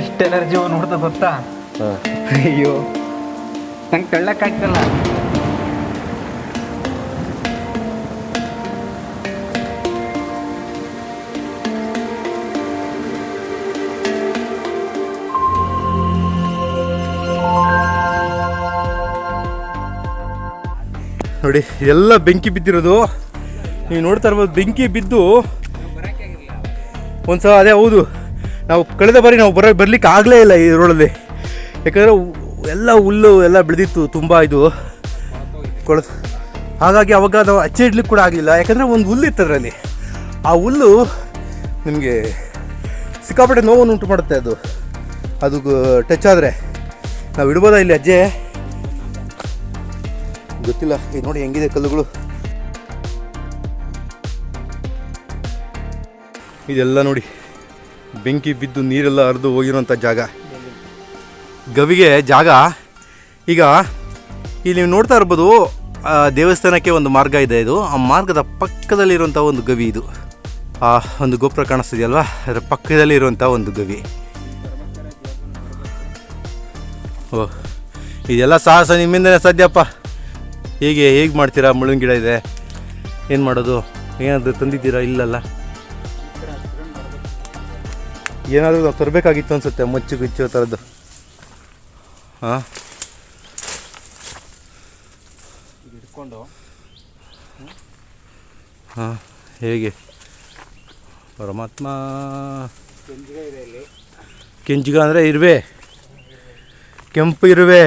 ಎಷ್ಟು ಎನರ್ಜಿ ನೋಡ್ತಾ ಗೊತ್ತಾ ಅಯ್ಯೋ. ನಂಗೆ ತಳ್ಳಕ್ಕಾಗ್ತಲ್ಲ ನೋಡಿ ಎಲ್ಲ ಬೆಂಕಿ ಬಿದ್ದಿರೋದು. ನೀವು ನೋಡ್ತಾ ಇರ್ಬೋದು ಬೆಂಕಿ ಬಿದ್ದು ಒಂದ್ಸಲ ಅದೇ ಹೌದು. ನಾವು ಕಳೆದ ಬಾರಿ ನಾವು ಬರೋ ಬರ್ಲಿಕ್ಕೆ ಆಗಲೇ ಇಲ್ಲ ಈ ರೋಡಲ್ಲಿ. ಯಾಕಂದರೆ ಎಲ್ಲ ಹುಲ್ಲು ಎಲ್ಲ ಬೆಳೆದಿತ್ತು ತುಂಬ ಇದು. ಕೊಳ ಹಾಗಾಗಿ ಅವಾಗ ನಾವು ಅಚ್ಚೆ ಇಡ್ಲಿಕ್ಕೆ ಕೂಡ ಆಗಲಿಲ್ಲ. ಯಾಕಂದರೆ ಒಂದು ಹುಲ್ಲು ಇತ್ತು ಅದರಲ್ಲಿ. ಆ ಹುಲ್ಲು ನಿಮಗೆ ಸಿಕ್ಕಾಪಟ್ಟೆ ನೋವನ್ನು ಉಂಟು ಮಾಡುತ್ತೆ ಅದು. ಅದು ಟಚ್ ಆದರೆ. ನಾವು ಇಡ್ಬೋದಾ ಇಲ್ಲಿ ಅಜ್ಜೆ? ಗೊತ್ತಿಲ್ಲ. ಈಗ ನೋಡಿ ಹೆಂಗಿದೆ ಕಲ್ಲುಗಳು. ಇದೆಲ್ಲ ನೋಡಿ. ಬೆಂಕಿ ಬಿದ್ದು ನೀರೆಲ್ಲ ಹರಿದು ಹೋಗಿರೋಂಥ ಜಾಗ. ಗವಿಗೆ ಜಾಗ. ಈಗ ಇಲ್ಲಿ ನೀವು ನೋಡ್ತಾ ಇರ್ಬೋದು ದೇವಸ್ಥಾನಕ್ಕೆ ಒಂದು ಮಾರ್ಗ ಇದೆ ಇದು. ಆ ಮಾರ್ಗದ ಪಕ್ಕದಲ್ಲಿರುವಂಥ ಒಂದು ಗವಿ ಇದು. ಆ ಒಂದು ಗೋಪುರ ಕಾಣಿಸ್ತಿದೆಯಲ್ವಾ? ಅದರ ಪಕ್ಕದಲ್ಲಿ ಇರುವಂಥ ಒಂದು ಗವಿ. ಓ ಇದೆಲ್ಲ ಸಾಹಸ ನಿಮ್ಮಿಂದನೇ ಸಾಧ್ಯಪ್ಪ ಹೇಗೆ ಹೇಗೆ ಮಾಡ್ತೀರಾ? ಮುಳ್ಳಿನ ಗಿಡ ಇದೆ. ಏನು ಮಾಡೋದು? ಏನಾದರೂ ತಂದಿದ್ದೀರಾ? ಇಲ್ಲಲ್ಲ? ಏನಾದರೂ ನಾವು ತರಬೇಕಾಗಿತ್ತು ಅನಿಸುತ್ತೆ ಮುಚ್ಚು ಗಿಚ್ಚು ಥರದ್ದು ಹಾಂ? ಹಿಡ್ಕೊಂಡು ಹಾಂ ಹೇಗೆ? ಪರಮಾತ್ಮ. ಕೆಂಜಿಗ ಇದೆ ಇಲ್ಲಿ. ಕೆಂಚಿಗ ಅಂದರೆ ಇರುವೆ. ಕೆಂಪು ಇರುವೆ.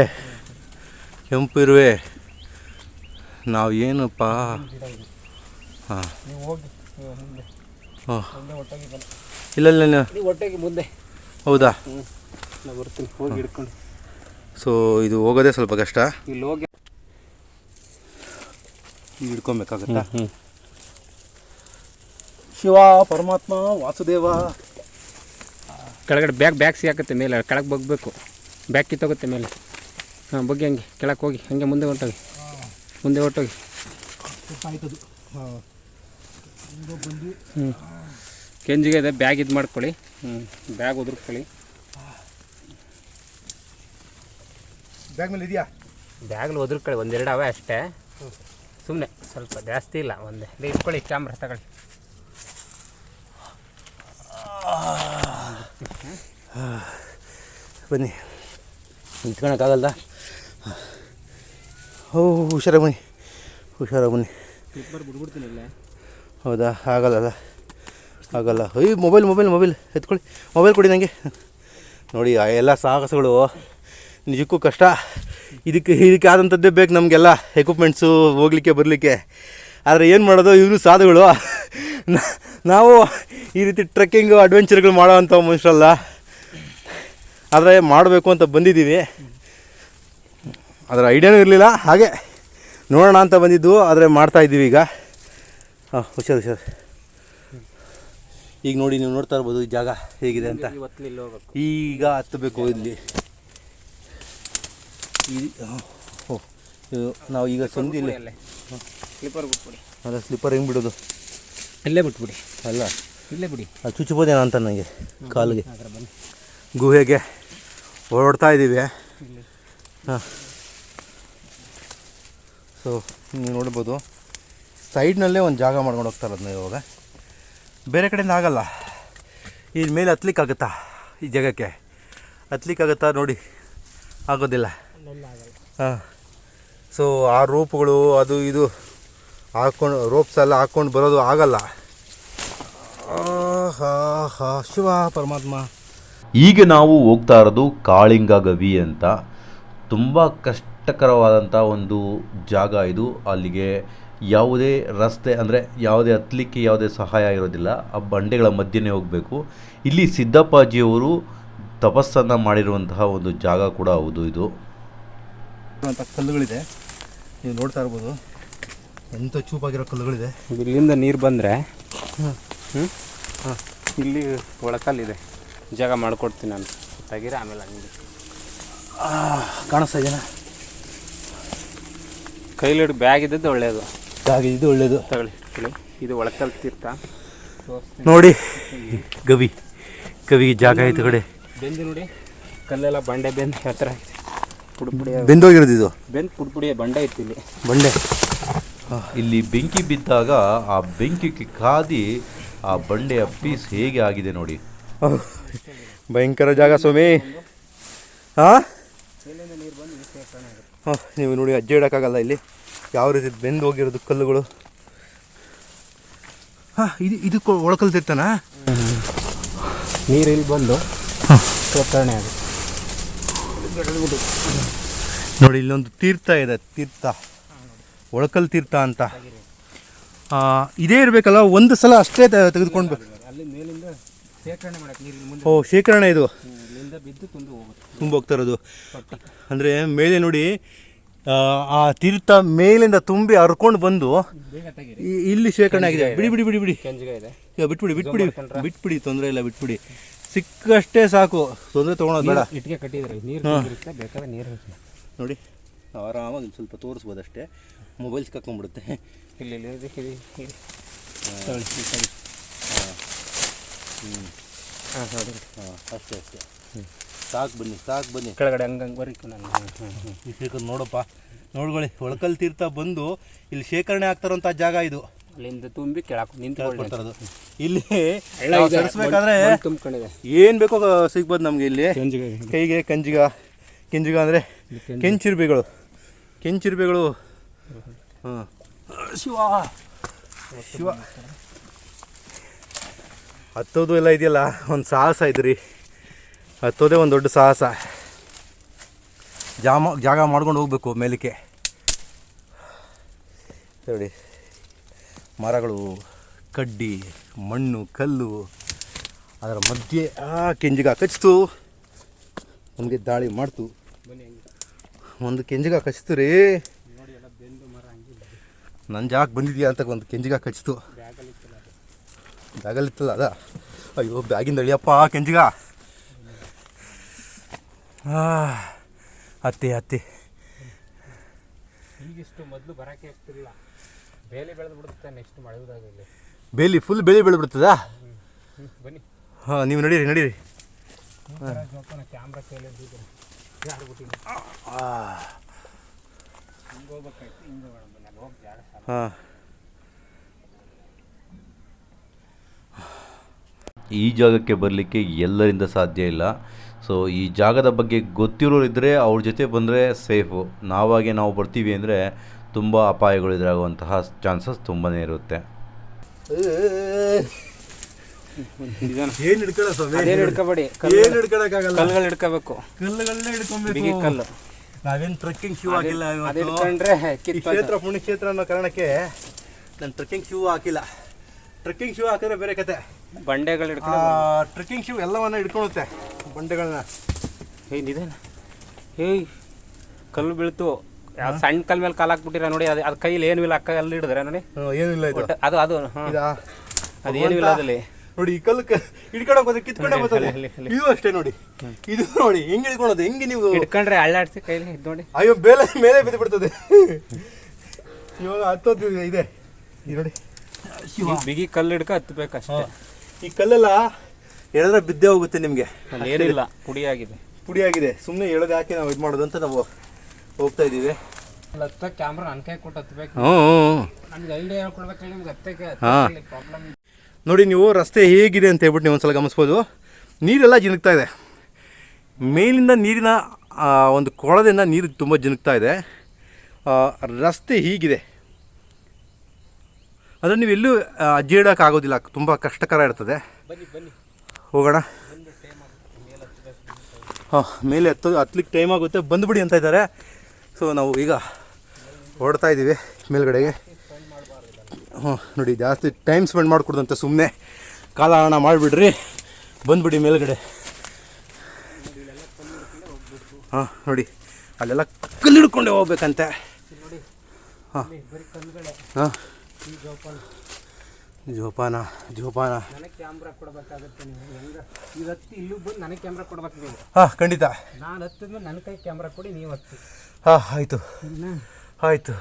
ಕೆಂಪು ಇರುವೆ. ನಾವು ಏನಪ್ಪ? ಹಾಂ. ಹಾಂ. ಇಲ್ಲ ಇಲ್ಲ ಇಲ್ಲ. ನೀವು ಒಟ್ಟಾಗಿ ಮುಂದೆ. ಹೌದಾ? ಹ್ಞೂ ನಾನು ಬರ್ತೀನಿ. ಹೋಗಿ ಹಿಡ್ಕೊಂಡು. ಸೊ ಇದು ಹೋಗೋದೇ ಸ್ವಲ್ಪ ಕಷ್ಟ? ಇಲ್ಲಿ ಹೋಗಿ. ಹಿಡ್ಕೊಬೇಕಾಗತ್ತಾ? ಹ್ಞೂ ಶಿವ ಪರಮಾತ್ಮ ವಾಸುದೇವ. ಕೆಳಗಡೆ ಬ್ಯಾಗ್ ಬ್ಯಾಗ್ ಸಿಗಾಕತ್ತೆ ಮೇಲೆ. ಕೆಳಗೆ ಬಗ್ಬೇಕು. ಬ್ಯಾಗ್ ಕಿತ್ತೋಗುತ್ತೆ ಮೇಲೆ. ಹಾಂ ಬಗ್ಗೆ ಹಂಗೆ. ಕೆಳಗೆ ಹೋಗಿ. ಹಂಗೆ ಮುಂದೆ ಹೊಂಟೋಗಿ ಮುಂದೆ ಹೊಟ್ಟೋಗಿ ಹ್ಞೂ ಕೆಂಜಿಗೆ ಇದೆ ಬ್ಯಾಗ್ ಇದು ಮಾಡ್ಕೊಳ್ಳಿ. ಹ್ಞೂ ಬ್ಯಾಗ್ ಉದುರ್ಕೊಳ್ಳಿ ಬ್ಯಾಗ್ ಮೇಲೆ ಇದೆಯಾ? ಬ್ಯಾಗ್ಲು ಒದರ್ಕೊಳ್ಳಿ ಒಂದೆರಡು ಅವೆ ಅಷ್ಟೇ. ಸುಮ್ಮನೆ ಸ್ವಲ್ಪ ಜಾಸ್ತಿ ಇಲ್ಲ ಒಂದೇ. ಇಲ್ಲಿ ಇಟ್ಕೊಳ್ಳಿ ಕ್ಯಾಮ್ರಾ ತಗೊಳ್ಳಿ. ಬನ್ನಿ. ನಿಂತ್ಕೊಳಕ್ಕಾಗಲ್ಲ ಓ ಹುಷಾರಾಗಿ ಬನ್ನಿ. ಹುಷಾರಾಗಿ ಬನ್ನಿ. ಬಿಡ್ಬಿಡ್ತೀನಿ ಇಲ್ಲೇ. ಹೌದಾ? ಆಗಲ್ಲಲ್ಲ ಆಗಲ್ಲ. ಅಯ್ಯ ಮೊಬೈಲ್ ಮೊಬೈಲ್ ಮೊಬೈಲ್ ಎತ್ಕೊಳ್ಳಿ. ಮೊಬೈಲ್ ಕೊಡಿ ನನಗೆ ನೋಡಿ, ಆ ಎಲ್ಲ ಸಾಹಸಗಳು ನಿಜಕ್ಕೂ ಕಷ್ಟ. ಇದಕ್ಕೆ ಇದಕ್ಕೆ ಆದಂಥದ್ದೇ ಬೇಕು ನಮಗೆಲ್ಲ ಎಕ್ವಿಪ್ಮೆಂಟ್ಸು ಹೋಗ್ಲಿಕ್ಕೆ, ಬರಲಿಕ್ಕೆ. ಆದರೆ ಏನು ಮಾಡೋದು? ಇವರು ಸಾಧುಗಳು. ನಾವು ಈ ರೀತಿ ಟ್ರೆಕ್ಕಿಂಗು ಅಡ್ವೆಂಚರ್ಗಳು ಮಾಡೋ ಅಂಥ ಮನುಷ್ಯರಲ್ಲ ಆದರೆ ಮಾಡಬೇಕು ಅಂತ ಬಂದಿದ್ದೀವಿ. ಅದರ ಐಡಿಯಾನೂ ಇರಲಿಲ್ಲ. ಹಾಗೆ ನೋಡೋಣ ಅಂತ ಬಂದಿದ್ದು. ಆದರೆ ಮಾಡ್ತಾಯಿದ್ದೀವಿ ಈಗ. ಹಾಂ ಹುಷಾರು ಹುಷಾರು. ಈಗ ನೋಡಿ ನೀವು ನೋಡ್ತಾ ಇರ್ಬೋದು ಈ ಜಾಗ ಹೇಗಿದೆ ಅಂತ. ಈಗ ಹತ್ತಬೇಕು ಇಲ್ಲಿ. ನಾವು ಈಗ ಸಂದಿ ಇಲ್ಲ. ಅಲ್ಲೇ. ಸ್ಲಿಪ್ಪರ್ ಬಿಟ್ಬಿಡಿ. ಅಲ್ಲ ಸ್ಲಿಪ್ಪರ್ ಹೆಂಗೆ ಬಿಡೋದು? ಇಲ್ಲೇ ಬಿಟ್ಬಿಡಿ. ಅಲ್ಲ. ಇಲ್ಲೇ ಬಿಡಿ. ಅದು ಚುಚ್ಚಬೋದೇನೋ ಅಂತ ನನಗೆ ಕಾಲಿಗೆ. ಗುಹೆಗೆ ಹೊರಡ್ತಾ ಇದ್ದೀವಿ ಹಾಂ. ಸೊ ನೀವು ನೋಡ್ಬೋದು. ಸೈಡ್ನಲ್ಲೇ ಒಂದು ಜಾಗ ಮಾಡ್ಕೊಂಡು ಅದನ್ನ ಇವಾಗ. ಬೇರೆ ಕಡೆಯಿಂದ ಆಗಲ್ಲ. ಈ ಮೇಲೆ ಹತ್ಲಿಕ್ಕಾಗತ್ತಾ? ಈ ಜಾಗಕ್ಕೆ? ಹತ್ಲಿಕ್ಕಾಗತ್ತಾ ನೋಡಿ. ಆಗೋದಿಲ್ಲ. ಹಾಂ. ಸೊ ಆ ರೋಪ್ಗಳು, ಅದು ಇದು ಹಾಕ್ಕೊಂಡು ರೋಪ್ಸ್ ಎಲ್ಲ ಹಾಕ್ಕೊಂಡು ಬರೋದು ಆಗಲ್ಲ. ಶಿವ ಪರಮಾತ್ಮ. ಈಗ ನಾವು ಹೋಗ್ತಾ ಇರೋದು ಕಾಳಿಂಗ ಗವಿ ಅಂತ. ತುಂಬ ಕಷ್ಟಕರವಾದಂಥ ಒಂದು ಜಾಗ ಇದು. ಅಲ್ಲಿಗೆ ಯಾವುದೇ ರಸ್ತೆ ಅಂದರೆ ಯಾವುದೇ ಹತ್ತಲಿಕ್ಕೆ ಯಾವುದೇ ಸಹಾಯ ಇರೋದಿಲ್ಲ ಆ ಬಂಡೆಗಳ ಮಧ್ಯೆನೇ ಹೋಗಬೇಕು. ಇಲ್ಲಿ ಸಿದ್ದಪ್ಪಾಜಿಯವರು ತಪಸ್ಸನ್ನು ಮಾಡಿರುವಂತಹ ಒಂದು ಜಾಗ ಕೂಡ ಹೌದು ಇದು. ಅಂತ ಕಲ್ಲುಗಳಿದೆ. ನೀವು ನೋಡ್ತಾ ಇರ್ಬೋದು. ಎಂಥ ಚೂಪಾಗಿರೋ ಕಲ್ಲುಗಳಿದೆ. ಇಲ್ಲಿಂದ ನೀರು ಬಂದರೆ ಹಾಂ. ಹ್ಞೂ ಹಾಂ. ಇಲ್ಲಿ ಒಳಕಲ್ಲಿದೆ. ಜಾಗ ಮಾಡಿಕೊಡ್ತೀನಿ ನಾನು. ತೆಗೀರಿ ಆಮೇಲೆ ಹಂಗೆ. ಕಾಣಿಸ್ತಾ ಇದೆಯಾ? ಕೈಲಿ ಹಿಡ್ದು ಬ್ಯಾಗ್ ಇದ್ದದ್ದು ಒಳ್ಳೆಯದು ಇದು ಒಳ್ಳೆಯದು ತಗೊಳ್ಳಿ ಇದು ಒಳಕಲ್ ತೀರ್ಥ. ನೋಡಿ ಗವಿ ಗವಿಗೆ ಜಾಗ ಆಯ್ತು ಕಡೆ. ಬೆಂದು ನೋಡಿ ಕಲ್ಲೆಲ್ಲ ಬಂಡೆ ಬೆಂದು ಹತ್ರ ಥರ ಬೆಂದೋಗಿರೋದು ಇದು? ಬೆಂದು ಪುಡಿ ಪುಡಿ ಬಂಡೆ ಇತ್ತು ಇಲ್ಲಿ. ಬಂಡೆ. ಇಲ್ಲಿ ಬೆಂಕಿ ಬಿದ್ದಾಗ ಆ ಬೆಂಕಿಗೆ ಕಾದಿ ಆ ಬಂಡೆಯ ಪೀಸ್ ಹೇಗೆ ಆಗಿದೆ ನೋಡಿ. ಭಯಂಕರ ಜಾಗ ಸ್ವಾಮಿ. ಹಾಂ ಹಾಂ ನೀವು ನೋಡಿ ಅಜ್ಜೆ ಇಡೋಕ್ಕಾಗಲ್ಲ ಇಲ್ಲಿ. ಯಾವ ರೀತಿ ಬೆಂದು ಹೋಗಿರೋದು ಕಲ್ಲುಗಳು? ಹಾಂ ಇದು ಇದು ಒಳಕಲ್ತಿರ್ತಾನ ನೀರು ಇಲ್ಲಿ ಬಂದು ಆಗುತ್ತೆ. ನೋಡಿ ಇಲ್ಲೊಂದು ತೀರ್ಥ ಇದೆ ತೀರ್ಥ. ಒಳಕಲ್ ತೀರ್ಥ ಅಂತ. ಇದೇ ಇರಬೇಕಲ್ಲ ಒಂದು ಸಲ ಅಷ್ಟೇ ತೆಗೆದುಕೊಂಡು ಓ ಶೇಖರಣೆ ಇದು? ತುಂಬ ಹೋಗ್ತಾ ಇರೋದು. ಅಂದರೆ ಮೇಲೆ ನೋಡಿ ಆ, ತೀರ್ಥ ಮೇಲಿಂದ ತುಂಬಿ ಹರ್ಕೊಂಡು ಬಂದು ಇಲ್ಲಿ ಶೇಖರಣೆ ಆಗಿದೆ. ಬಿಡಿ ಬಿಡಿ ಬಿಡಿ ಬಿಡಿ. ಬಿಟ್ಬಿಡಿ ಬಿಟ್ಬಿಡಿ ಬಿಟ್ಬಿಡಿ ತೊಂದರೆ ಇಲ್ಲ ಬಿಟ್ಬಿಡಿ. ಸಿಕ್ಕಷ್ಟೇ ಸಾಕು. ತೊಂದರೆ ತೊಗೊಳೋದು ಬೇಡ. ಇಟ್ಟಿಗೆ ಕಟ್ಟಿದ್ರೆ ನೀರು ತುಂಬಿರುತ್ತೆ ಬೇಕಾದ್ರೆ ನೀರು ಹಾಕಿ. ನೋಡಿ ಆರಾಮಾಗಿ ಸ್ವಲ್ಪ ತೋರಿಸ್ಬೋದು ಅಷ್ಟೇ ಮೊಬೈಲ್ ಸಿಕ್ಕಾಕೊಂಡ್ಬಿಡುತ್ತೆ ಇಲ್ಲಿ. ಹಾಂ. ಹಾಂ. ಅಷ್ಟೇ ಅಷ್ಟೇ. ಸಾಕು ಬನ್ನಿ ಸಾಕು ಬನ್ನಿ. ಕೆಳಗಡೆ ಹಂಗಂಗೆ ಬರೀಕು ನಾನು. ನೋಡಪ್ಪ ನೋಡ್ಕೊಳ್ಳಿ ಒಳಕಲ್ ತೀರ್ಥ ಬಂದು ಇಲ್ಲಿ ಶೇಖರಣೆ ಆಗ್ತಾರಂಥ ಜಾಗ ಇದು. ಅಲ್ಲಿಂದ ತುಂಬಿ ಕೆಳಕ್ಕೆ ನಿಂತು ಇಲ್ಲಿ ತರಿಸ್ಬೇಕಾದ್ರೆ ಮಣ್ಣು ಏನು ಬೇಕೋ ಸಿಗ್ಬೋದು ನಮಗೆ ಇಲ್ಲಿ. ಕೈಗೆ ಕಂಜಿಗ ಕೆಂಜಿಗ ಅಂದರೆ ಕೆಂಚಿರ್ಬೆಗಳು. ಕೆಂಚಿರ್ಬೆಗಳು. ಹಾಂ ಶಿವ. ಶಿವ. ಹತ್ತೋದು ಎಲ್ಲ ಇದೆಯಲ್ಲ ಒಂದು ಸಾಹಸ ಇದು ರೀ ಹತ್ತೋದೇ ಒಂದು ದೊಡ್ಡ ಸಾಹಸ. ಜಾಮ ಜಾಗ ಮಾಡ್ಕೊಂಡು ಹೋಗ್ಬೇಕು ಮೇಲಕ್ಕೆ. ನೋಡಿ ಮರಗಳು ಕಡ್ಡಿ ಮಣ್ಣು ಕಲ್ಲು ಅದರ ಮಧ್ಯೆ ಆ ಕೆಂಜಿಗ ಕಚ್ತು ನಮಗೆ ದಾಳಿ ಮಾಡ್ತು. ಒಂದು ಕೆಂಜಿಗ ಕಚ್ತು ರೀ. ನನ್ನ ಜಾಗ ಬಂದಿದ್ಯಾ ಅಂತ ಒಂದು ಕೆಂಜಿಗ ಕಚ್ತು ಬ್ಯಾಗಲ್ಲಿತ್ತಲ್ಲ ಅದ? ಅಯ್ಯೋ ಬ್ಯಾಗಿಂದ ಅಳಿಯಪ್ಪ ಕೆಂಜಿಗ. ಹತ್ತಿ ಹತ್ತಿ ಈಗಿಷ್ಟು ಮೊದಲು ಬರೋಕ್ಕೆ ಆಗ್ತಿಲ್ಲ ಬೇಲಿ ಬೆಳೆದು ಬಿಡುತ್ತೆ ನೆಕ್ಸ್ಟ್ ಮಳೆದಾಗ ಇಲ್ಲಿ. ಬೇಲಿ ಫುಲ್ ಬೇಲಿ ಬೆಳೆದು ಬಿಡ್ತದ ಬನ್ನಿ. ಹಾಂ ನೀವು ನಡೀರಿ ನಡೀರಿ. ಕ್ಯಾಮ್ರಾ ಕೈಲಿ ಬಿಟ್ಟಿಲ್ಲ ಹಿಂಗೆ ಹೋಗ್ಬೇಕಾಯ್ತು ಹಿಂಗೆ ಹೋಗೋಣ ಹೋಗಿ ಜಾಗ ಹಾಂ. ಈ ಜಾಗಕ್ಕೆ ಬರಲಿಕ್ಕೆ ಎಲ್ಲರಿಂದ ಸಾಧ್ಯ ಇಲ್ಲ. ಸೊ ಈ ಜಾಗದ ಬಗ್ಗೆ ಗೊತ್ತಿರೋರಿದ್ದರೆ ಅವ್ರ ಜೊತೆ ಬಂದರೆ ಸೇಫು ನಾವಾಗೆ ನಾವು ಬರ್ತೀವಿ ಅಂದರೆ ತುಂಬ ಅಪಾಯಗಳು ಎದುರಾಗುವಂತಹ ಚಾನ್ಸಸ್ ತುಂಬಾ ಇರುತ್ತೆ. ನಾವೇನು ಟ್ರೆಕ್ಕಿಂಗ್ ಶೂ ಹಾಕಿಲ್ಲ ಇವತ್ತು? ಹಿಡ್ಕೊಂಡ್ರೆ ಈ ಕಿತ್ತು ಕ್ಷೇತ್ರ ಪುಣ್ಯಕ್ಷೇತ್ರ ಅನ್ನೋ ಕಾರಣಕ್ಕೆ ನಾನು ಟ್ರೆಕ್ಕಿಂಗ್ ಶೂ ಹಾಕಿಲ್ಲ. ಟ್ರೆಕ್ಕಿಂಗ್ ಶೂ ಹಾಕಿದ್ರೆ ಬೇರೆ ಕತೆ. ಬಂಡೆಗಳು ಹಿಡ್ಕೊಂಡು ಟ್ರೆಕ್ಕಿಂಗ್ ಶೂ ಎಲ್ಲವನ್ನ ಹಿಡ್ಕೊಳುತ್ತೆ ಬಂಡೆಗಳನ್ನ ಏನು ಇದೇನ ಏಯ್ ಕಲ್ಲು ಬೀಳ್ತು. ಯಾವ್ದು ಸಣ್ಣ ಕಲ್ ಮೇಲೆ ಕಾಲು ಹಾಕ್ಬಿಟ್ಟಿರ ನೋಡಿ ಅದು ಅದು ಕೈಲಿ ಏನು ಇಲ್ಲ ಅಕ್ಕ ಅಲ್ಲಿ ಹಿಡಿದ್ರೆ ನೋಡಿ. ಏನಿಲ್ಲ ಇದು. ಒಟ್ಟು ಅದು ಅದು ಅದೇನು ಇದಾ? ಅದು ಏನೂ ಇಲ್ಲ ಅದಲ್ಲಿ ನೋಡಿ ಈ ಕಲ್ಲು ಹಿಡ್ಕೊಂಡು ಹೋಗೋದು ಹೋದ್ರೆ ಕಿತ್ಕೊಂಡೆ ಬರ್ತದೆ. ಇದು ಅಷ್ಟೇ ನೋಡಿ. ಇದು ನೋಡಿ ಹೆಂಗ್ ಹಿಡ್ಕೊಳೋದು ಹೆಂಗೆ ನೀವು ಹಿಡ್ಕೊಂಡ್ರೆ ಅಳ್ಳಾಡ್ಸಿ ಕೈಲಿ ಇದು ನೋಡಿ. ಅಯ್ಯೋ ಬೇಲೆ ಮೇಲೆ ಬಿದ್ದು ಬಿಡ್ತದೆ ಇವಾಗ ಹತ್ತೋದು ಇದೆ. ಇದು ನೋಡಿ. ಈ ಬಿಗಿ ಕಲ್ಲು ಹಿಡ್ಕೊ ಹತ್ಬೇಕು ಅಷ್ಟೇ. ಈ ಕಲ್ಲೆಲ್ಲ ಎಳೆದ್ರೆ ಬಿದ್ದೇ ಹೋಗುತ್ತೆ ನಿಮಗೆ. ಏನಿಲ್ಲ ಪುಡಿಯಾಗಿದೆ. ಪುಡಿಯಾಗಿದೆ. ಸುಮ್ಮನೆ ಎಳೆದು ಹಾಕಿ ನಾವು ಇದು ಮಾಡೋದಂತ ಅಂತ ನಾವು ಹೋಗ್ತಾ ಇದ್ದೀವಿ. ಅಲ್ಲಿ ಹತ್ತ ಕ್ಯಾಮ್ರಾ ನನ್ನ ಕೈ ಕೊಟ್ಟು ಹತ್ಬೇಕು. ಹ್ಞೂ ನಮ್ಗೆ ಐಡಿಯಾ ಹೇಳ್ಕೊಡ್ಬೇಕು ನಿಮ್ಗೆ ಹತ್ತಕ್ಕೆ ಹಾಂ. ಪ್ರಾಬ್ಲಮ್ ನೋಡಿ ನೀವು ರಸ್ತೆ ಹೇಗಿದೆ ಅಂತ ಹೇಳ್ಬಿಟ್ಟು ನೀವು ಒಂದ್ಸಲ ಗಮನಿಸ್ಬೋದು. ನೀರೆಲ್ಲ ಜಿನುಗ್ತಾ ಇದೆ. ಮೇಲಿಂದ ನೀರಿನ ಒಂದು ಕೊಳದಿಂದ ನೀರು ತುಂಬ ಜಿನುಗ್ತಾ ಇದೆ. ರಸ್ತೆ ಹೀಗಿದೆ. ಅಂದರೆ ನೀವು ಎಲ್ಲೂ ಆಗೋದಿಲ್ಲ ಅಜ್ಜಿ ಇಡೋಕ್ಕಾಗೋದಿಲ್ಲ ತುಂಬ ಕಷ್ಟಕರ ಇರ್ತದೆ. ಹೋಗೋಣ. ಹಾಂ ಮೇಲೆ ಹತ್ತೋದು ಹತ್ಲಿಕ್ಕೆ ಟೈಮ್ ಆಗುತ್ತೆ. ಬಂದುಬಿಡಿ ಅಂತ ಇದ್ದಾರೆ. ಸೊ ನಾವು ಈಗ ಹೊರಡ್ತಾ ಇದ್ದೀವಿ ಮೇಲ್ಗಡೆಗೆ. ಹ್ಞೂ ನೋಡಿ ಜಾಸ್ತಿ ಟೈಮ್ ಸ್ಪೆಂಡ್ ಮಾಡಿಕೊಡ್ದಂತೆ ಸುಮ್ಮನೆ ಕಾಲಹರಣ ಮಾಡಿಬಿಡ್ರಿ. ಬಂದುಬಿಡಿ ಮೇಲ್ಗಡೆ. ಹಾಂ ನೋಡಿ ಅಲ್ಲೆಲ್ಲ ಕಲ್ಲು ಹಿಡ್ಕೊಂಡೆ ಹೋಗ್ಬೇಕಂತೆ ಹಾಂ. ಹಾಂ. ಜೋಪಾನ. ಜೋಪಾನ ಜೋಪಾನ. ನನಗೆ ಕ್ಯಾಮ್ರಾ ಕೊಡಬೇಕಾಗುತ್ತೆ ನೀವು. ಹೆಂಗ? ಈಗ ಹತ್ತಿ ಇಲ್ಲೂ ಬಂದು ನನಗೆ ಕ್ಯಾಮ್ರಾ ಕೊಡ್ಬೇಕು ನೀವು ಹಾಂ ಖಂಡಿತ. ನಾನು ಹತ್ತಿದ್ಮೇಲೆ ನನ್ನ ಕೈ ಕ್ಯಾಮ್ರಾ ಕೊಡಿ ನೀವು ಹತ್ತಿ. ಹಾಂ ಆಯಿತು. ಆಯಿತು.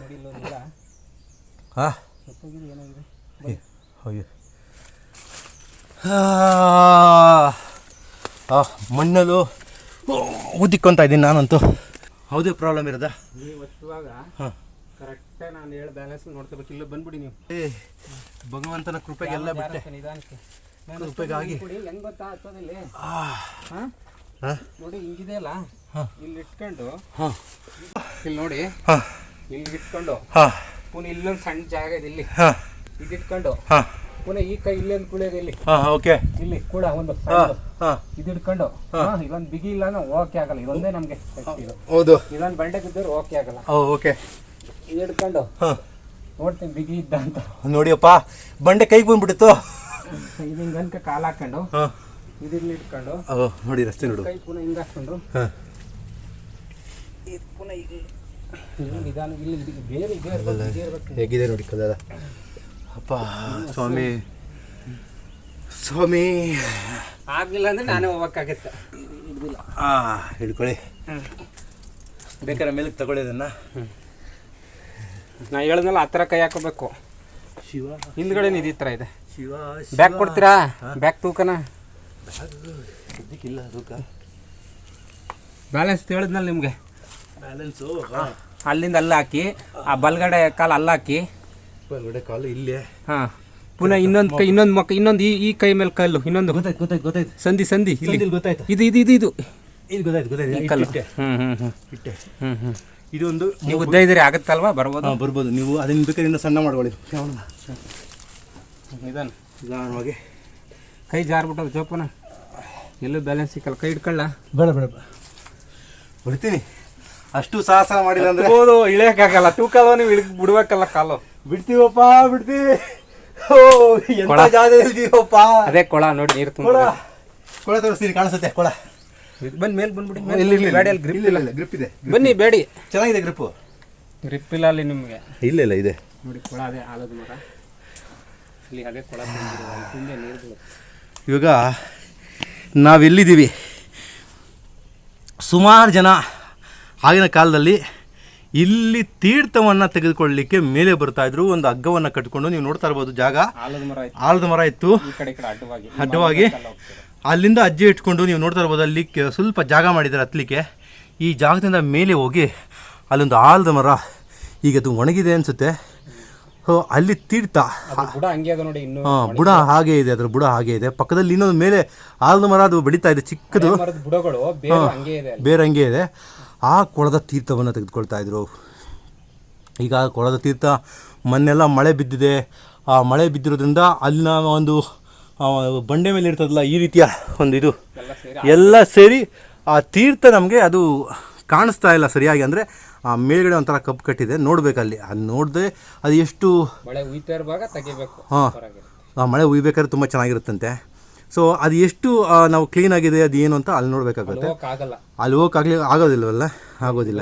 ನೋಡಿ ಇಲ್ಲೊಂದಿಲ್ಲ ಹಾಂ. ಸತ್ತೋಗಿದೆ ಏನಾಗಿದೆ? ಅಯ್ಯೋ ಆ ಮಣ್ಣಲ್ಲೂ ಊದಿಕೊಂತ ಇದ್ದೀನಿ ನಾನಂತೂ. ಹೌದೇ ಪ್ರಾಬ್ಲಮ್ ಇರೋದಾ? ನೀವು ಹಾಂ. ಹಾಂ ಕರೆಕ್ಟಾಗಿ ನಾನು ಹೇಳಿ ಬ್ಯಾಲೆನ್ಸ್ ನೋಡ್ಕೋಬೇಕು. ಇಲ್ಲ ಬಂದ್ಬಿಡಿ ನೀವು. ಏ ಭಗವಂತನ ಕೃಪೆಗೆಲ್ಲ ಬಿಟ್ಟೆ. ನಿಧಾನಕ್ಕೆ? ಕೃಪೆಗಾಗಿ. ಹೆಂಗ್ ಗೊತ್ತಾ ಹತ್ತೋದಿಲ್ಲಿ ನೋಡಿ ಹಿಂಗಿದೆಯಲ್ಲ ಅಲ್ಲ? ಇಲ್ಲಿ ಇಟ್ಕೊಂಡು ಇಲ್ಲಿ ನೋಡಿ ಇಲ್ಲಿ ಇಟ್ಕೊಂಡು ಪುನಃ ಇಲ್ಲೊಂದು ಸಣ್ಣ ಜಾಗ ಇದೆ ಇಲ್ಲಿ. ಇದಿಟ್ಕೊಂಡು ಇದು ಇಟ್ಕೊಂಡು ಪುನಃ ಈ ಕೈ ಇಲ್ಲೊಂದು ಕುಳಿಯೋದು ಇಲ್ಲಿ. ಓಕೆ. ಇಲ್ಲಿ ಕೂಡ ಒಂದು. ಇದು. ಇಟ್ಕೊಂಡು ಇದೊಂದು ಬಿಗಿ ಇಲ್ಲ ಓಕೆ ಆಗಲ್ಲ. ಇದೊಂದೇ ನಮಗೆ. ಹೌದು. ಇದೊಂದು ಬಂಡೆ ಬಿದ್ದರೆ ಓಕೆ ಆಗಲ್ಲ. ಓಕೆ. ಹಿಡ್ಕೊಂಡು ಹಾಂ. ನೋಡ್ತೀನಿ ಬಿಗಿ ಇದ್ದ ಅಂತ. ನೋಡಿಯಪ್ಪ ಬಂಡೆ ಕೈಗೆ ಬಂದ್ಬಿಟ್ಟಿತ್ತು ಇದು ಹಿಂಗೆ ಅನ್ಕ ಕಾಲು ಹಾಕೊಂಡು ಹಾಂ. ಇದನ್ನ ಇಟ್ಕೊಂಡು ಓ ನೋಡಿ ರಸ್ತೆ ನೋಡು. ಕೈ ಪುನಃ ಹಿಂಗೆ ಹಾಕೊಂಡು ಹಾಂ. ಇದು ಪುನಃ ಇಲ್ಲಿ ನಿಧಾನ ಇಲ್ಲಿ ಬೇರೆ ಇದೆ ಇರ್ಬೇಕು, ಇದೆ ಇರ್ಬೇಕು. ಹೇಗಿದೆ ನೋಡಿ ಕಲರ ಅಪ್ಪ ಸ್ವಾಮಿ. ಸ್ವಾಮಿ. ಆಗ್ಲಿಲ್ಲ ಅಂದ್ರೆ ನಾನೇ ಹೋಗಕ್ಕಾಗತ್ತೆ. ಹಾ ಆ ಹಿಡ್ಕೊಳ್ಳಿ. ಬೇಕಾದ್ರೆ ಮೇಲಕ್ಕೆ ತಗೊಳ್ಳಿ ಅದನ್ನ. ನಾ ಹೇಳಿದ್ನಲ್ಲ ಆ ಥರ ಕೈ ಹಾಕೋಬೇಕು. ಶಿವ ಹಿಂದ್ಗಡೆ ಇದು ಈ ಥರ ಇದೆ. ಶಿವ ಬ್ಯಾಗ್ ಕೊಡ್ತೀರಾ? ಬ್ಯಾಗ್ ತೂಕನ? ಸದ್ಯಕ್ಕಿಲ್ಲ ತೂಕ. ಬ್ಯಾಲೆನ್ಸ್ ಹೇಳಿದ್ನಲ್ಲ ನಿಮಗೆ? ಬ್ಯಾಲೆನ್ಸು ಅಲ್ಲಿಂದ ಅಲ್ಲಿ ಹಾಕಿ ಆ ಬಲ್ಗಡೆ ಕಾಲು ಅಲ್ಲಿ ಹಾಕಿ. ಬಲ್ಗಡೆ ಕಾಲು ಇಲ್ಲೇ. ಹಾಂ ಪುನಃ ಇನ್ನೊಂದು ಕೈ ಇನ್ನೊಂದು ಮಕ್ಕ ಇನ್ನೊಂದು ಈ ಈ ಕೈ ಮೇಲೆ ಕಲ್ಲು ಇನ್ನೊಂದು. ಗೊತ್ತಾಯ್ತು ಗೊತ್ತಾಯ್ತು ಗೊತ್ತಾಯ್ತು. ಸಂಧಿ ಸಂಧಿ ಇಲ್ಲಿ. ಗೊತ್ತಾಯ್ತು? ಇದು ಇದು ಇದು ಇದು. ಇದು ಗೊತ್ತಾಯ್ತು ಗೊತ್ತಾಯ್ತು. ಕಲ್ಲು. ಹ್ಞೂ ಹ್ಞೂ ಹ್ಞೂ ಹ್ಞೂ ಹ್ಞೂ ಇದೊಂದು ನೀವು ಉದ್ದ ಇದ್ರೆ ಆಗುತ್ತಲ್ವಾ? ಬರ್ಬೋದು? ಹಾಂ ಬರ್ಬೋದು. ನೀವು ಅದನ್ನ ಬೇಕಾದ್ರೆ ಇನ್ನೂ ಸಣ್ಣ ಮಾಡ್ಕೊಳ್ಳಿ. ಇದಾನ ನಿಧಾನವಾಗಿ. ಕೈ ಜಾರ್ಬಿಟ್ಟದ ಜೋಪನ. ಎಲ್ಲೂ ಬ್ಯಾಲೆನ್ಸ್ ಸಿಕ್ಕಲ್ಲ. ಕೈ ಇಟ್ಕೊಳ್ಳ. ಬೇಡ ಬೇಡ ಬಿಡ್ತೀನಿ ಅಷ್ಟು ಸಾಹಸ ಮಾಡಿಲ್ಲ ಅಂದ್ರೆ ಹೌದು ಇಳಿಯಕ್ಕಾಗಲ್ಲ. ತೂಕಲ್ವ ನೀವು ಇಳಿಕ್ ಬಿಡ್ಬೇಕಲ್ಲ ಕಾಲು. ಬಿಡ್ತೀವಪ್ಪ ಬಿಡ್ತೀವಿ. ಓ ಎಂತ. ಜಾಗದಲ್ಲಿ ಇದೀವಪ್ಪ. ಅದೇ ಕೊಳ ನೋಡಿ ನೀರು ತುಂಬ ಕೊಳ ತೋರಿಸ್ತೀನಿ ಕಾಣಿಸುತ್ತೆ ಕೊಳ. ಬಂದು ಮೇಲೆ ಬಂದ್ಬಿಡಿ ಇಲ್ಲಿ ಇಲ್ಲಿ ಗಾಡಿಯಲ್ಲಿ ಗ್ರಿಪ್ ಇಲ್ಲ ಇಲ್ಲ ಗ್ರಿಪ್ ಇದೆ ಬನ್ನಿ ಬೇಡಿ. ಚೆನ್ನಾಗಿದೆ ಗ್ರಿಪ್ಪು ಗ್ರಿಪ್ ಇಲ್ಲ ಅಲ್ಲಿ ನಿಮಗೆ. ಇಲ್ಲ ಇಲ್ಲ ಇದೆ. ನೋಡಿ ಕೊಳ ಅದೇ ಆಲದ ಮರ. ಇಲ್ಲಿ ಅದೇ ಕೊಳ ತುಂಬೆ ನೀರು. ಇವಾಗ ನಾವೆಲ್ಲಿದ್ದೀವಿ. ಸುಮಾರು ಜನ ಆಗಿನ ಕಾಲದಲ್ಲಿ ಇಲ್ಲಿ ತೀರ್ಥವನ್ನು ತೆಗೆದುಕೊಳ್ಳಲಿಕ್ಕೆ ಮೇಲೆ ಬರ್ತಾ ಇದ್ರು. ಒಂದು ಹಗ್ಗವನ್ನು ಕಟ್ಕೊಂಡು ನೀವು ನೋಡ್ತಾ ಇರ್ಬೋದು ಜಾಗ. ಆಲದ ಮರ ಐತೆ ಆಲದ ಮರ ಇತ್ತು. ಈ ಕಡೆ ಕಡೆ ಅಡ್ಡವಾಗಿ. ಅಲ್ಲಿಂದ ಅಜ್ಜೆ ಇಟ್ಕೊಂಡು ನೀವು ನೋಡ್ತಾ ಇರ್ಬೋದು ಅಲ್ಲಿ ಸ್ವಲ್ಪ ಜಾಗ ಮಾಡಿದ್ದಾರೆ ಹತ್ತಲಿಕ್ಕೆ ಈ ಜಾಗದಿಂದ ಮೇಲೆ ಹೋಗಿ ಅಲ್ಲೊಂದು ಆಲದ ಮರ ಈಗ ಅದು ಒಣಗಿದೆ ಅನಿಸುತ್ತೆ. ಸೊ ಅಲ್ಲಿ ತೀರ್ಥ. ಬುಡ ಹಂಗೆ ಅದ ನೋಡಿ ಇನ್ನು ಹಾಂ ಬುಡ ಹಾಗೆ ಇದೆ ಅದ್ರ ಬುಡ ಹಾಗೆ ಇದೆ. ಪಕ್ಕದಲ್ಲಿ ಇನ್ನೊಂದು ಮೇಲೆ ಆಲದ ಮರ ಅದು ಬೆಳೀತಾ ಇದೆ ಚಿಕ್ಕದು. ಬೇರೆ ಹಂಗೆ ಇದೆ. ಆ ಕೊಳದ ತೀರ್ಥವನ್ನು ತೆಗೆದುಕೊಳ್ತಾ ಇದ್ರು. ಈಗ ಆ ಕೊಳದ ತೀರ್ಥ ಮೊನ್ನೆಲ್ಲ ಮಳೆ ಬಿದ್ದಿದೆ. ಆ ಮಳೆ ಬಿದ್ದಿರೋದ್ರಿಂದ ಅಲ್ಲಿನ ಒಂದು ಬಂಡೆ ಮೇಲೆ ಇರ್ತದಲ್ಲ ಈ ರೀತಿಯ ಒಂದು ಇದು. ಎಲ್ಲ ಸೇರಿ ಆ ತೀರ್ಥ ನಮಗೆ ಅದು ಕಾಣಿಸ್ತಾ ಇಲ್ಲ ಸರಿಯಾಗಿ. ಅಂದರೆ ಆ ಮೇಲ್ಗಡೆ ಒಂಥರ ಕಪ್ಪು ಕಟ್ಟಿದೆ ನೋಡಬೇಕಲ್ಲಿ. ಅದು ನೋಡದೆ ಅದು ಎಷ್ಟು ಮಳೆ ಉಯ್ತಾ ಇರುವಾಗ ತೆಗಿಬೇಕು. ಹಾಂ. ಆ ಮಳೆ ಉಯ್ಬೇಕಾದ್ರೆ ತುಂಬ ಚೆನ್ನಾಗಿರುತ್ತಂತೆ. ಸೊ ಅದು ಎಷ್ಟು ನಾವು ಕ್ಲೀನ್ ಆಗಿದೆ ಅದು ಏನು ಅಂತ ಅಲ್ಲಿ ನೋಡಬೇಕಾಗುತ್ತೆ. ಅಲ್ಲಿ ಹೋಗಕ್ಕಾಗಲಿ ಆಗೋದಿಲ್ಲವಲ್ಲ ಆಗೋದಿಲ್ಲ.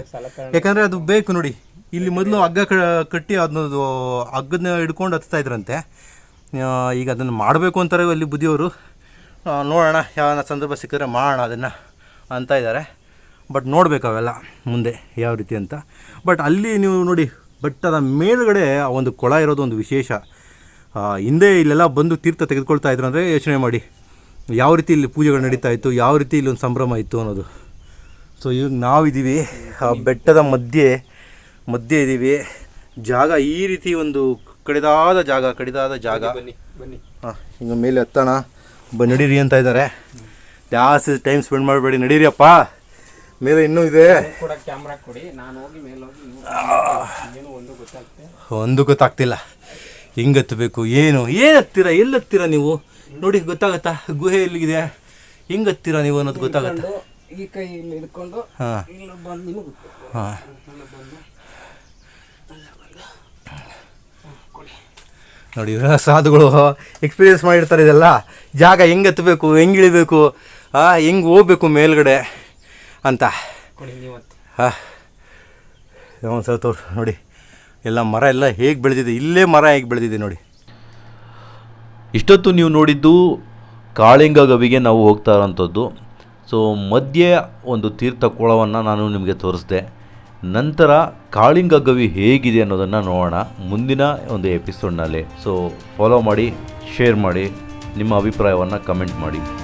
ಯಾಕಂದರೆ ಅದು ಬೇಕು ನೋಡಿ. ಇಲ್ಲಿ ಮೊದಲು ಹಗ್ಗ ಕಟ್ಟಿ ಅದನ್ನದು ಹಗ್ಗದನ್ನ ಹಿಡ್ಕೊಂಡು ಹತ್ತಾ ಇದ್ರಂತೆ. ಆ, ಈಗ ಅದನ್ನು ಮಾಡಬೇಕು ಅಂತಾರೆ ಅಲ್ಲಿ ಬುದ್ಧಿಯವರು. ನೋಡೋಣ ಯಾವ ಸಂದರ್ಭ ಸಿಕ್ಕಿದ್ರೆ ಮಾಡೋಣ ಅದನ್ನು ಅಂತ ಇದ್ದಾರೆ. ಬಟ್ ನೋಡಬೇಕು ಅವೆಲ್ಲ ಮುಂದೆ ಯಾವ ರೀತಿ ಅಂತ. ಬಟ್ ಅಲ್ಲಿ ನೀವು ನೋಡಿ, ಬೆಟ್ಟದ ಮೇಲುಗಡೆ ಆ ಒಂದು ಕೊಳ ಇರೋದು ಒಂದು ವಿಶೇಷ. ಹಿಂದೆ ಇಲ್ಲೆಲ್ಲ ಬಂದು ತೀರ್ಥ ತೆಗೆದುಕೊಳ್ತಾ ಇದ್ರು ಅಂದರೆ ಯೋಚನೆ ಮಾಡಿ. ಯಾವ ರೀತಿ ಇಲ್ಲಿ ಪೂಜೆಗಳು ನಡೀತಾ ಇತ್ತು, ಯಾವ ರೀತಿ ಇಲ್ಲೊಂದು ಸಂಭ್ರಮ ಇತ್ತು ಅನ್ನೋದು. ಸೊ ಇವಾಗ ನಾವಿದ್ದೀವಿ, ಆ ಬೆಟ್ಟದ ಮಧ್ಯೆ ಮಧ್ಯೆ ಇದ್ದೀವಿ. ಜಾಗ ಈ ರೀತಿ ಒಂದು ಕಡಿದಾದ ಜಾಗ ಕಡಿದಾದ ಜಾಗ. ಹಾಂ ಹಿಂಗೆ ಮೇಲೆ ಹತ್ತೋಣ ಬ ನಡೀರಿ ಅಂತ ಇದ್ದಾರೆ ಜಾಸ್ತಿ ಟೈಮ್ ಸ್ಪೆಂಡ್ ಮಾಡಬೇಡಿ ನಡೀರಿಯಪ್ಪ ಮೇಲೆ ಇನ್ನೂ ಇದೆ. ಒಂದು ಗೊತ್ತಾಗ್ತಿಲ್ಲ. ಹೆಂಗೆ ಹತ್ತಬೇಕು ಏನು ಏನು ಹತ್ತಿರ ಎಲ್ಲಿ ಹತ್ತಿರ ನೀವು? ನೋಡಿ ಗೊತ್ತಾಗತ್ತಾ? ಗುಹೆ ಎಲ್ಲಿಗಿದೆ? ಹೆಂಗೆ ಹತ್ತೀರ ನೀವು ಅನ್ನೋದು ಗೊತ್ತಾಗತ್ತಾ? ಈ ಕೈ ಇಲ್ಲಿ ಹಿಡ್ಕೊಂಡು ಹಾಂ. ಹಾಂ. ಬಂದು ನೋಡಿ ಇವೆಲ್ಲ ಸಾಧುಗಳು ಎಕ್ಸ್ಪೀರಿಯನ್ಸ್ ಮಾಡಿರ್ತಾರೆ ಇದೆಲ್ಲ. ಜಾಗ ಹೆಂಗೆ ಎತ್ತಬೇಕು ಹೆಂಗೆ ಇಳಿಬೇಕು ಹೆಂಗೆ ಹೋಗ್ಬೇಕು ಮೇಲ್ಗಡೆ ಅಂತ. ಹಾಂ. ಒಂದು ಸಲ ತೋರ್ ನೋಡಿ. ಎಲ್ಲ ಮರ ಎಲ್ಲ ಹೇಗೆ ಬೆಳೆದಿದೆ ಇಲ್ಲೇ ಮರ ಹೇಗೆ ಬೆಳೆದಿದೆ ನೋಡಿ. ಇಷ್ಟೊತ್ತು ನೀವು ನೋಡಿದ್ದು ಕಾಳಿಂಗ ಗವಿಗೆ ನಾವು ಹೋಗ್ತಾ ಇರೋಂಥದ್ದು. ಸೊ ಮಧ್ಯೆ ಒಂದು ತೀರ್ಥ ಕೊಳವನ್ನು ನಾನು ನಿಮಗೆ ತೋರಿಸಿದೆ. ನಂತರ ಕಾಳಿಂಗ ಗವಿ ಹೇಗಿದೆ ಅನ್ನೋದನ್ನು ನೋಡೋಣ ಮುಂದಿನ ಒಂದು ಎಪಿಸೋಡ್ನಲ್ಲಿ ಸೊ ಫಾಲೋ ಮಾಡಿ ಶೇರ್ ಮಾಡಿ, ನಿಮ್ಮ ಅಭಿಪ್ರಾಯವನ್ನು ಕಮೆಂಟ್ ಮಾಡಿ.